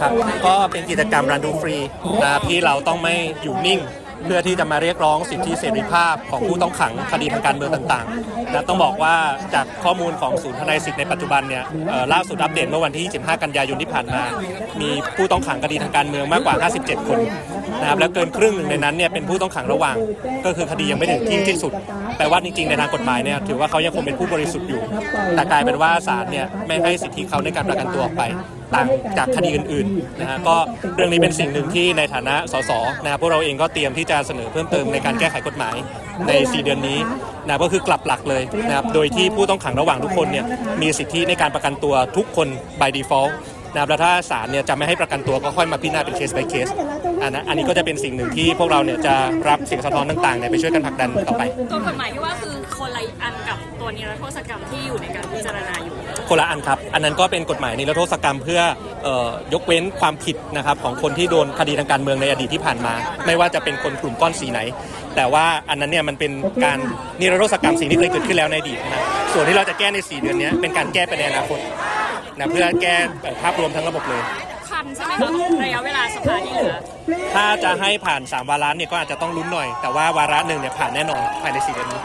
ครับก็เป็นกิจกรรมรันดูฟรีนะครับที่เราต้องไม่อยู่นิ่ง เพื่อที่จะมาเรียกร้องสิทธิเสรีภาพของผู้ต้องขังคดีทางการเมืองต่างๆและต้องบอกว่าจากข้อมูลของศูนย์ทนายสิทธิในปัจจุบันเนี่ยเอ่อล่าสุดอัปเดตเมื่อวันที่ 25 กันยายนที่ผ่านมา มีผู้ต้องขังคดีทางการเมืองมากกว่า 57 คน นะครับแล้วเกินครึ่งหนึ่งในนั้นเนี่ยเป็นผู้ต้องขังระหว่างก็คือคดียังไม่ถึงที่สิ้นสุดแต่ว่าจริงๆในทางกฎหมายเนี่ยถือว่าเขายังคงเป็นผู้บริสุทธิ์อยู่แต่กลายเป็นว่าศาลเนี่ยไม่ให้สิทธิเขาในการประกันตัวออกไปต่างจากคดีอื่นๆนะฮะก็เรื่องนี้เป็นสิ่งหนึ่งที่ในฐานะสสนะครับพวกเราเองก็เตรียมที่จะเสนอเพิ่มเติมในการแก้ไขกฎหมายใน 4 เดือนนี้นะก็คือกลับหลักเลยนะครับโดยที่ผู้ต้องขังระหว่างทุกคนเนี่ยมีสิทธิในการประกันตัวทุกคน by default นะครับแล้วถ้าศาลเนี่ยจะไม่ให้ประกันตัวก็ค่อยมาพิจารณาเป็นเคส by เคส อันนั้นอันนี้ก็จะเป็นสิ่งหนึ่งที่พวกเราเนี่ยจะรับเสียงสะท้อนต่างๆเนี่ยไปช่วยกันผลักดันต่อไป ตัวกฎหมายที่ว่าคือคนละอันกับตัวนิรโทษกรรมที่อยู่ในการพิจารณาอยู่ คนละอันครับ อันนั้นก็เป็นกฎหมายนิรโทษกรรมเพื่อเออยกเว้นความผิดนะครับของคนที่โดนคดีทางการเมืองในอดีตที่ผ่านมา ไม่ว่าจะเป็นคนกลุ่มก้อนสีไหน แต่ว่าอันนั้นเนี่ยมันเป็นการนิรโทษกรรมสิ่งที่เคยเกิดขึ้นแล้วในอดีตนะส่วนที่เราจะแก้ใน 4 เดือนเนี้ยเป็นการแก้ไปในอนาคตนะเพื่อแก้ภาพรวมทั้งระบบเลยคั นใช่ไหมคะระยะเวลาสภาที่เหลือถ้าจะให้ผ่าน 3 วาระเนี่ยก็อาจจะต้องลุ้นหน่อย แต่ว่าวาระหนึ่งเนี่ยผ่านแน่นอนภายใน4เดือนนี้